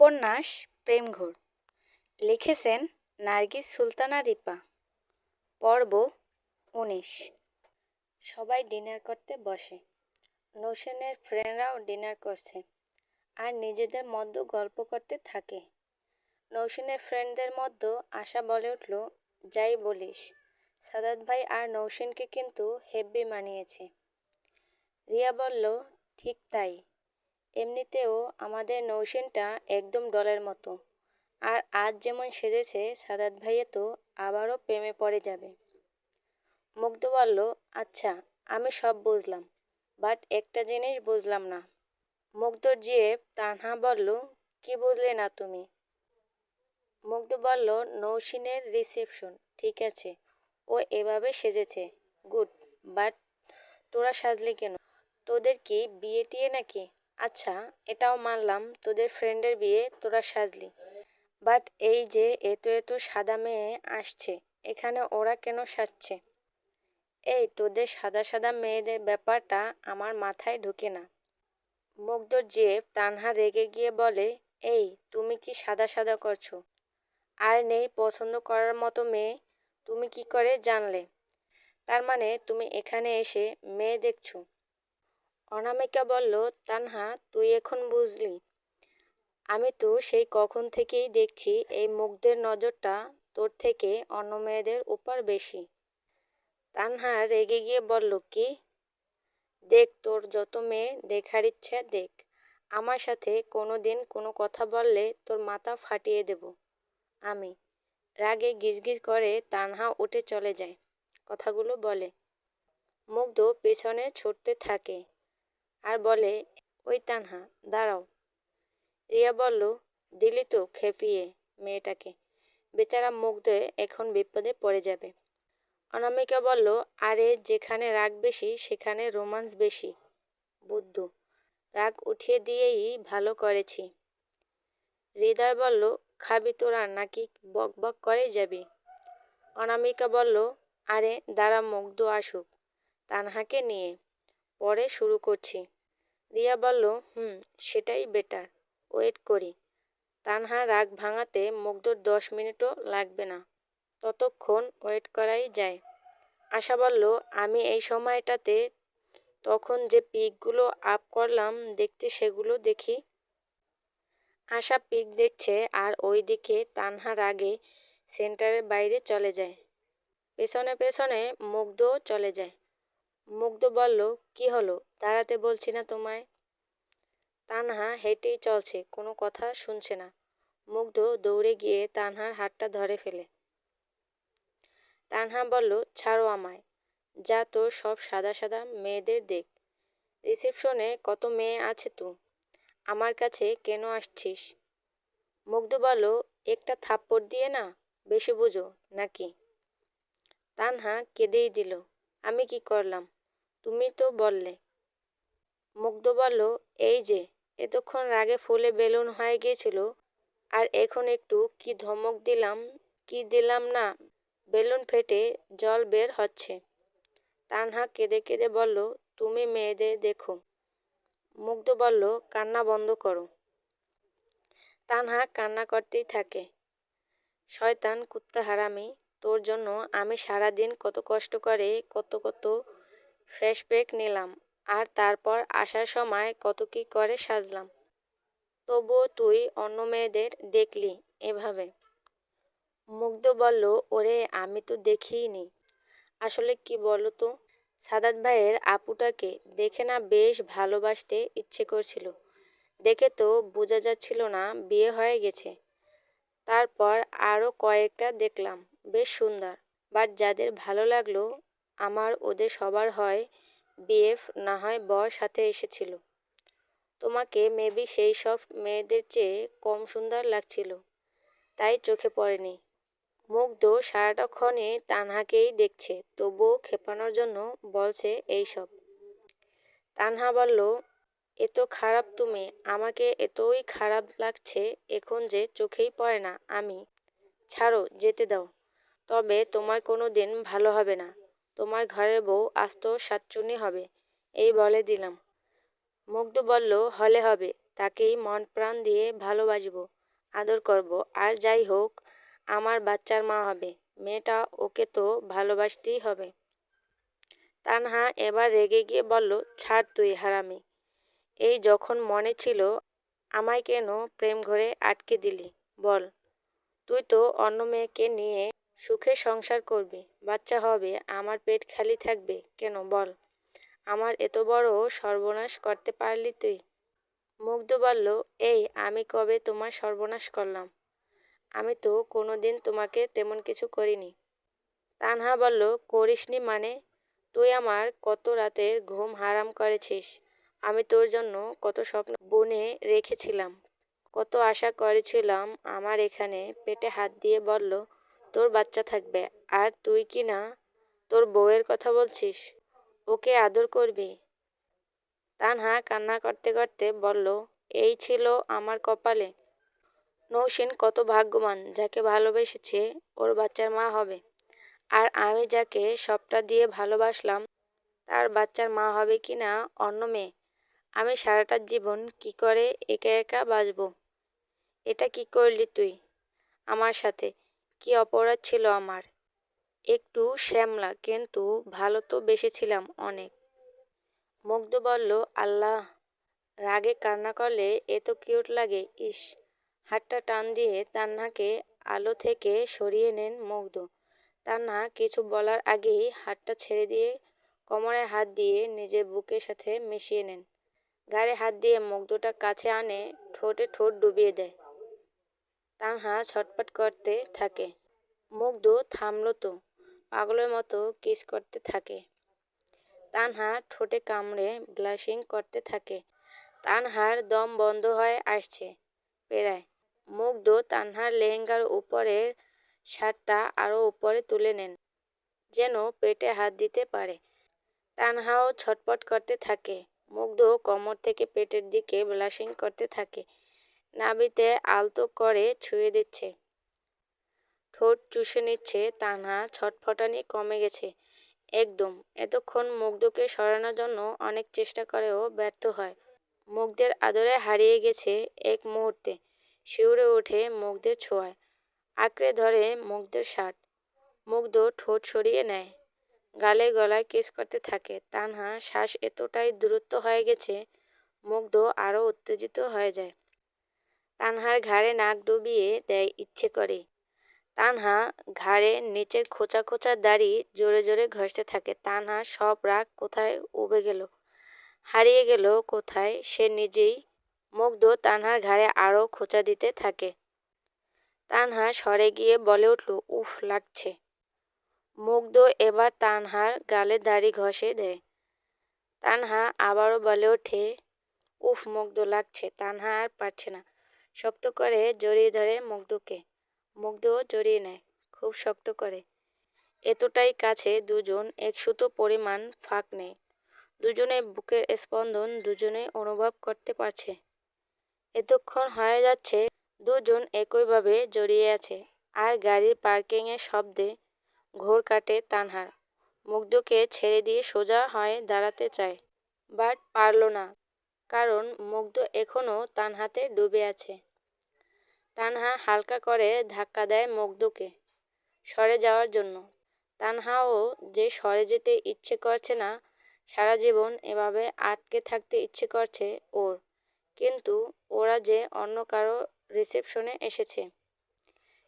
উপন্যাস প্রেমঘোর। লিখেছেন নার্গিস সুলতানা রিপা। পর্ব উনিশ। সবাই ডিনার করতে বসে। নৌসেনের ফ্রেন্ডরাও ডিনার করছে আর নিজেদের মধ্যে গল্প করতে থাকে। নৌসেনের ফ্রেন্ডদের মধ্যে আশা বলে উঠল, যাই বলিস, সাদাত ভাই আর নৌসেনকে কিন্তু হেব্বি মানিয়েছে। রিয়া বলল, ঠিক তাই। এমনিতেও আমাদের নৌসেনটা একদম ডলের মতো। আর আজ যেমন সেজেছে, সাদাত ভাইয়ে তো আবারও প্রেমে পড়ে যাবে। মুগ্ধ বলল আচ্ছা আমি সব বুঝলাম, বাট একটা জিনিস বুঝলাম না। মুগ্ধর জিএফ তানহা বলল, কি বুঝলে না তুমি? মুগ্ধ বলল, নৌসিনের রিসেপশন, ঠিক আছে, ও এভাবে সেজেছে, গুড, বাট তোরা সাজলি কেন? তোদের কি বিয়ে টিয়ে নাকি? আচ্ছা এটাও মানলাম, তোদের ফ্রেন্ডের বিয়ে তোরা সাজলি। বাট এই যে এত এত সাদা মেয়ে আসছে, এখানে ওরা কেন সাজছে? এই তোদের সাদা সাদা মেয়েদের ব্যাপারটা আমার মাথায় ঢুকে না। মুগ্ধর জেব তানহা রেগে গিয়ে বলে, এই, তুমি কি সাদা সাদা করছ? আর নেই পছন্দ করার মতো মেয়ে, তুমি কি করে জানলে? তার মানে তুমি এখানে এসে মেয়ে দেখছ? অনামিকা বলল, তানহা, তুই এখন বুঝলি। আমি তো সেই কখন থেকেই দেখছি এই মুগ্ধের নজরটা তোর থেকে অন্য মেয়েদের উপর বেশি তানহা রেগে গিয়ে বলল, কি? দেখ, তোর যত মেয়ে দেখার ইচ্ছা, দেখ। আমার সাথে কোনো দিন কোনো কথা বললে তোর মাথা ফাটিয়ে দেব আমি রাগে গিজগিজ করে তানহা উঠে চলে যায়। কথাগুলো বলে। মুগ্ধ পেছনে ছুটতে থাকে। আর বলে, ওই তানহা, দাঁড়াও। রিয়া বলল, দিলি তো খেপিয়ে মেয়েটাকে। বেচারা মুগ্ধ এখন বিপদে পড়ে যাবে। অনামিকা বলল, আরে, যেখানে রাগ বেশি, সেখানে রোমান্স বেশি। বুদ্ধ, রাগ উঠিয়ে দিয়েই ভালো করেছি। হৃদয় বলল, খাবি তোরা নাকি বক বক করে যাবি? অনামিকা বলল, আরে, দাঁড়া মুগ্ধ আসুক, তানহাকে নিয়ে। পরে শুরু করছি। রিয়া বলল, হুম, সেটাই বেটার ওয়েট করি। তানহা রাগ ভাঙাতে মুগ্ধর দশ মিনিটও লাগবে না, ততক্ষণ ওয়েট করাই যায়। আশা বলল, আমি এই সময়টাতে তখন যে পিকগুলো আপ করলাম দেখতে সেগুলো দেখি। আশা পিক দেখছে আর ওই দিকে তানহা রাগে সেন্টারের বাইরে চলে যায়। পেছনে পেছনে মুগ্ধও চলে যায়। মুগ্ধ বলল, কি হলো? দাঁড়াতে বলছি না তোমায়? তানহা হেঁটেই চলছে, কোনো কথা শুনছে না। মুগ্ধ দৌড়ে গিয়ে তানহার হাতটা ধরে ফেলে। তানহা বলল, ছাড়ো আমায়। যা তোর সব সাদা সাদা মেয়েদের দেখ। রিসেপশনে কত মেয়ে আছে তো? আমার কাছে কেন আসছিস? মুগ্ধ বলল, একটা থাপ্পড় দিয়ে না? বেশি বুঝো, নাকি? তানহা কেঁদেই দিল, আমি কি করলাম? তুমি তো বললে। মুগ্ধ বলল এই যে, এতক্ষণ রাগে ফুলে বেলুন হয়ে গিয়েছিল, আর এখন একটু কি ধমক দিলাম, কি দিলাম না, বেলুন ফেটে জল বের হচ্ছে। তানহা কেঁদে কেঁদে বলল, তুমি মেয়েদের দেখো। মুগ্ধ বলল কান্না বন্ধ করো। তানহা কান্না করতেই থাকে। শয়তান কুত্তা হারামি তোর জন্য আমি সারাদিন কত কষ্ট করে, কত কত ফ্যাশব্যাক নিলাম, আর তারপর আসার সময় কত কি করে সাজলাম। তবুও তুই অন্য মেয়েদের দেখলি এভাবে। মুগ্ধ বলল, ওরে, আমি তো দেখিনি। আসলে কি বলো তো সাদাত ভাইয়ের আপুটাকে দেখে না বেশ ভালোবাসতে ইচ্ছে করছিল। দেখে তো বোঝা যাচ্ছিল না বিয়ে হয়ে গেছে। তারপর আরও কয়েকটা দেখলাম, বেশ সুন্দর। বাট যাদের ভালো লাগল আমার ওদের সবার হয় বিএফ না হয় বর সাথে এসেছিল। তোমাকে মেবি সেই সব মেয়েদের চেয়ে কম সুন্দর লাগছিল। তাই চোখে পড়েনি। মুগ্ধ সারাটাক্ষণে তানহাকেই দেখছে, তবুও খেপানোর জন্য বলছে এইসব তানহা বলল এত খারাপ তুমি, আমাকে এতই খারাপ লাগছে, এখন যে চোখেই পড়ে না, আমি। ছাড়ো, যেতে দাও। তবে তোমার কোনো দিন ভালো হবে না। তোমার ঘরের বউ আস্ত সাতচুনি হবে। এই বলে দিলাম। মুগ্ধ বলল, হলে হবে, তাকেই মন প্রাণ দিয়ে ভালোবাসবো, আদর করব। আর যাই হোক, আমার বাচ্চার মা হবে, মেয়েটা ওকে তো ভালোবাসতেই হবে। তানহা এবার রেগে গিয়ে বলল, ছাড় তুই হারামি। এই যখন মনে ছিল, আমায় কেন প্রেম ঘরে আটকে দিলি? বল, তুই তো অন্য মেয়েকে নিয়ে সুখে সংসার করবি, বাচ্চা হবে, আমার পেট খালি থাকবে, কেন বল? আমার এত বড় সর্বনাশ করতে পারলি তুই? মুগ্ধ বলল, এই, আমি কবে তোমার সর্বনাশ করলাম? আমি তো কোনো দিন তোমাকে তেমন কিছু করিনি। তানহা বলল, করিসনি মানে? তুই আমার কত রাতের ঘুম হারাম করেছিস। আমি তোর জন্য কত স্বপ্ন বনে রেখেছিলাম। কত আশা করেছিলাম আমার এখানে পেটে হাত দিয়ে বলল তোর বাচ্চা থাকবে, আর তুই কি না তোর বউয়ের কথা বলছিস? ওকে আদর করবি? তানহা কান্না করতে করতে বলল, এই ছিল আমার কপালে। নৌসিন কত ভাগ্যবান, যাকে ভালোবেসেছে ওর বাচ্চার মা হবে। আর আমি যাকে সবটা দিয়ে ভালোবাসলাম, তার বাচ্চার মা হবে কি না অন্য মেয়ে? আমি সারাটা জীবন কি করে একা একা বাঁচব? এটা কি করলি তুই আমার সাথে? কি অপরাধ ছিল আমার? একটু শ্যামলা, কিন্তু ভালো তো বেসেছিলাম অনেক। মুগ্ধ বলল, আল্লাহ, রাগে কান্না করলে এত কিউট লাগে, ইস। হাতটা টান দিয়ে তান্নাকে আলো থেকে সরিয়ে নেন মুগ্ধ। তান্না কিছু বলার আগেই হাতটা ছেড়ে দিয়ে কোমরে হাত দিয়ে নিজের বুকের সাথে মিশিয়ে নেন। গাড়ে হাত দিয়ে মুগ্ধটা কাছে আনে, ঠোঁটে ঠোঁট ডুবিয়ে দেয়। তানহা ছটপট করতে থাকে। মুগ্ধ থামলো তো, পাগলের মতো কিস করতে থাকে। তানহা ঠোঁটে কামড়ে ব্লাশিং করতে থাকে। তানহার দম বন্ধ হয়ে আসছে পেরায় মুগ্ধ তানহার লেহেঙ্গার উপরের শার্টটা আরও উপরে তুলে নেন, যেন পেটে হাত দিতে পারে। তানহাও ছটপট করতে থাকে। মুগ্ধ কোমর থেকে পেটের দিকে ব্লাশিং করতে থাকে। নাবিতে আলতো করে ছুঁয়ে দিচ্ছে। ঠোঁট চুষে নিচ্ছে তানহা ছটফটানি কমে গেছে। একদম, এতক্ষণ মুগ্ধকে সরানোর জন্য অনেক চেষ্টা করেও ব্যর্থ হয়। মুগ্ধের আদরে হারিয়ে গেছে এক মুহূর্তে। শিউরে ওঠে মুগ্ধের ছোঁয়ায়। আঁকড়ে ধরে মুগ্ধের শার্ট। মুগ্ধ ঠোঁট সরিয়ে নেয়। গালে গলায় কিস করতে থাকে। তানহা শ্বাস এতটাই দূরত্ব হয়ে গেছে, মুগ্ধ আরও উত্তেজিত হয়ে যায়। তানহার ঘাড়ে নাক ডুবিয়ে দেয় ইচ্ছে করে। তানহা ঘাড়ে নিচের খোঁচা খোঁচা দাড়ি জোরে জোরে ঘষতে থাকে। তানহা সব রাগ কোথায় উবে গেল? হারিয়ে গেল কোথায়? সে নিজেই মুগ্ধ তানহার ঘাড়ে আরও খোঁচা দিতে থাকে। তানহা সরে গিয়ে বলে উঠল, উফ, লাগছে। মুগ্ধ এবার তানহার গালে দাড়ি ঘষে দেয়। তানহা আবারও বলে ওঠে, উফ, মুগ্ধ লাগছে। তানহা আর পারছে না। শক্ত করে জড়িয়ে ধরে মুগ্ধকে। মুগ্ধও জড়িয়ে নেয়, খুব শক্ত করে। এতটাই কাছে দুজন এক সুতো পরিমাণ ফাঁক নেই দুজনে বুকের স্পন্দন দুজনে অনুভব করতে পারছে। এতক্ষণ হয়ে যাচ্ছে দুজন একইভাবে জড়িয়ে আছে আর গাড়ির পার্কিংয়ের শব্দে ঘোর কাটে তানহার মুগ্ধকে ছেড়ে দিয়ে সোজা হয়ে দাঁড়াতে চায়, বাট পারল না, কারণ মুগ্ধ এখনও তানহাতে ডুবে আছে। তানহা হালকা করে ধাক্কা দেয় মুগ্ধকে সরে যাওয়ার জন্য। তানহাও যে সরে যেতে ইচ্ছে করছে না, সারা জীবন এভাবে আটকে থাকতে ইচ্ছে করছে ওর। কিন্তু ওরা যে অন্য কারও রিসেপশনে এসেছে।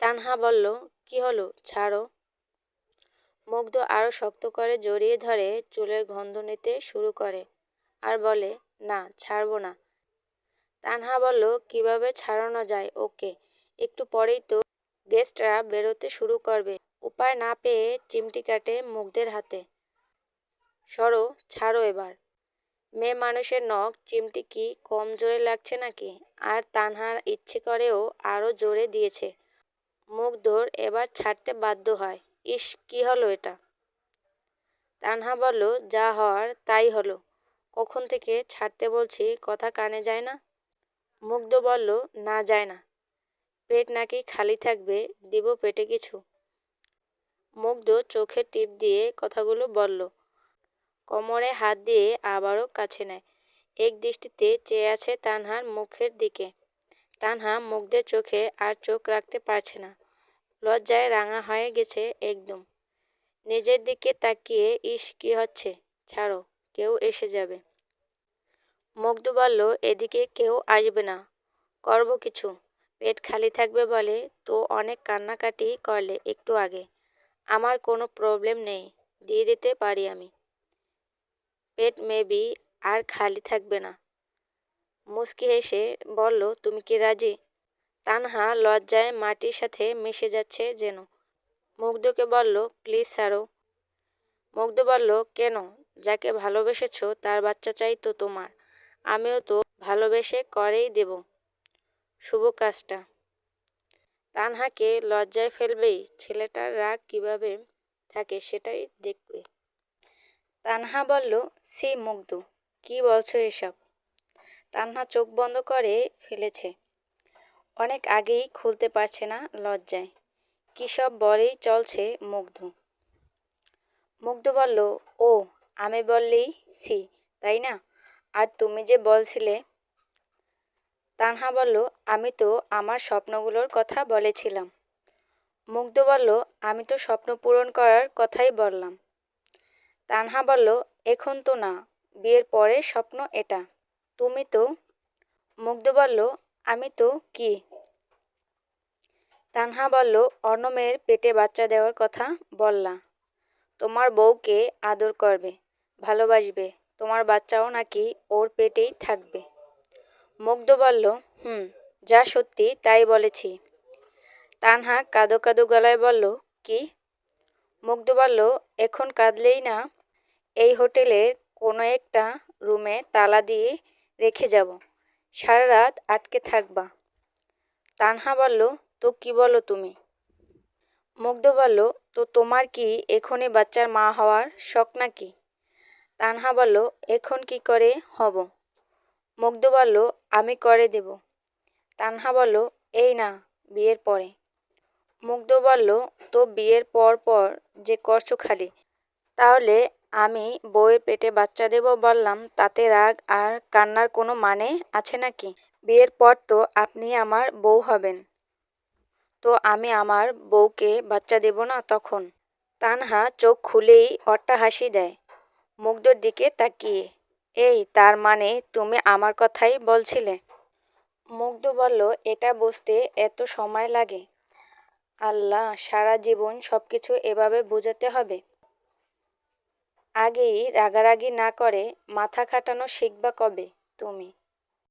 তানহা বলল, কি হলো? ছাড়ো। মুগ্ধ আরও শক্ত করে জড়িয়ে ধরে চুলের গন্ধ নিতে শুরু করে আর বলে, না, ছাড়বো না। তানহা বলল, কীভাবে ছাড়ানো যায়? ওকে, একটু পরেই তো গেস্টরা বেরোতে শুরু করবে। উপায় না পেয়ে চিমটি কাটে মুগ্ধের হাতে। সরো, ছাড়ো এবার। মেয়ে মানুষের নখ, চিমটি কি কম জোরে লাগছে নাকি? আর তানহার ইচ্ছে করেও আরও জোরে দিয়েছে। মুগ্ধর এবার ছাড়তে বাধ্য হয়। ইস, কি হলো এটা? তানহা বলল, যা হওয়ার তাই হলো। কখন থেকে ছাড়তে বলছি, কথা কানে যায় না? মুগ্ধ বলল, না, যায় না। পেট নাকি খালি থাকবে, দিব পেটে কিছু? মুগ্ধ চোখে টিপ দিয়ে কথাগুলো বলল, কোমরে হাত দিয়ে আবারও কাছে নেয়। এক দৃষ্টিতে চেয়ে আছে তানহার মুখের দিকে। তানহা মুগ্ধের চোখে আর চোখ রাখতে পারছে না। লজ্জায় রাঙা হয়ে গেছে একদম। নিজের দিকে তাকিয়ে, ইস, কি হচ্ছে? ছাড়ো, কেউ এসে যাবে। মুগ্ধ বলল এদিকে কেউ আসবে না। করব কিছু। পেট খালি থাকবে বলে তো অনেক কান্নাকাটি করলে একটু আগে। আমার কোনো প্রবলেম নেই, দিয়ে দিতে পারি আমি। পেট মেবি আর খালি থাকবে না। মুস্কি হেসে বলল, তুমি কি রাজি? তানহা লজ্জায় মাটির সাথে মিশে যাচ্ছে যেন। মুগ্ধকে বলল, প্লিজ সারো মুগ্ধ বলল, কেন? যাকে ভালোবেসেছ তার বাচ্চা চাই তো তোমার। আমিও তো ভালোবেসে করেই দেব। শুভ কাজটা। তানহাকে লজ্জায় ফেলবেই ছেলেটার রাগ কীভাবে থাকে সেটাই দেখবে। তানহা বলল সি মুগ্ধ, কি বলছো এসব? তানহা চোখ বন্ধ করে ফেলেছে। অনেক আগেই খুলতে পারছে না লজ্জায়। কী সব বলেই চলছে মুগ্ধ। মুগ্ধ বলল, ও, আমি বললেই সি তাই না? আর তুমি যে বলছিলে, তানহা বলল, আমি তো আমার স্বপ্নগুলোর কথা বলেছিলাম। মুগ্ধ বলল, আমি তো স্বপ্ন পূরণ করার কথাই বললাম। তানহা বলল, এখন তো না, বিয়ের পরে স্বপ্ন এটা। তুমি তো মুগ্ধ বলল, আমি তো কি? তানহা বলল অন্য মেয়ের পেটে বাচ্চা দেওয়ার কথা বললা। তোমার বউকে আদর করবে, ভালোবাসবে তোমার বাচ্চাও নাকি ওর পেটেই থাকবে। মুগ্ধ বলল, হুম, যা সত্যি তাই বলেছি। তানহা কাদো কাদো গলায় বলল, কি? মুগ্ধ বলল, এখন কাঁদলেই না, এই হোটেলের কোনো একটা রুমে তালা দিয়ে রেখে যাব, সারা রাত আটকে থাকবা। তানহা বলল, তো কি বলো তুমি? মুগ্ধ বলল, তো তোমার কি এখনই বাচ্চার মা হওয়ার শখ নাকি? তানহা বলল, এখন কি করে হব? মুগ্ধ বলল, আমি করে দেব। তানহা বলল, এই না, বিয়ের পরে। মুগ্ধ বলল, তো বিয়ের পর পর যে করছ খালি, তাহলে আমি বউয়ের পেটে বাচ্চা দেব বললাম, তাতে রাগ আর কান্নার কোনো মানে আছে নাকি? বিয়ের পর তো আপনি আমার বউ হবেন। তো আমি আমার বউকে বাচ্চা দেব না তখন? তানহা চোখ খুলেই অট্টা হাসি দেয়। মুগ্ধর দিকে তাকিয়ে। এই, তার মানে তুমি আমার কথাই বলছিলে? মুগ্ধ বলল, এটা বুঝতে এত সময় লাগে। আল্লাহ, সারা জীবন সব কিছু এভাবে বোঝাতে হবে। আগেই রাগারাগি না করে মাথা খাটানো শিখবা কবে তুমি?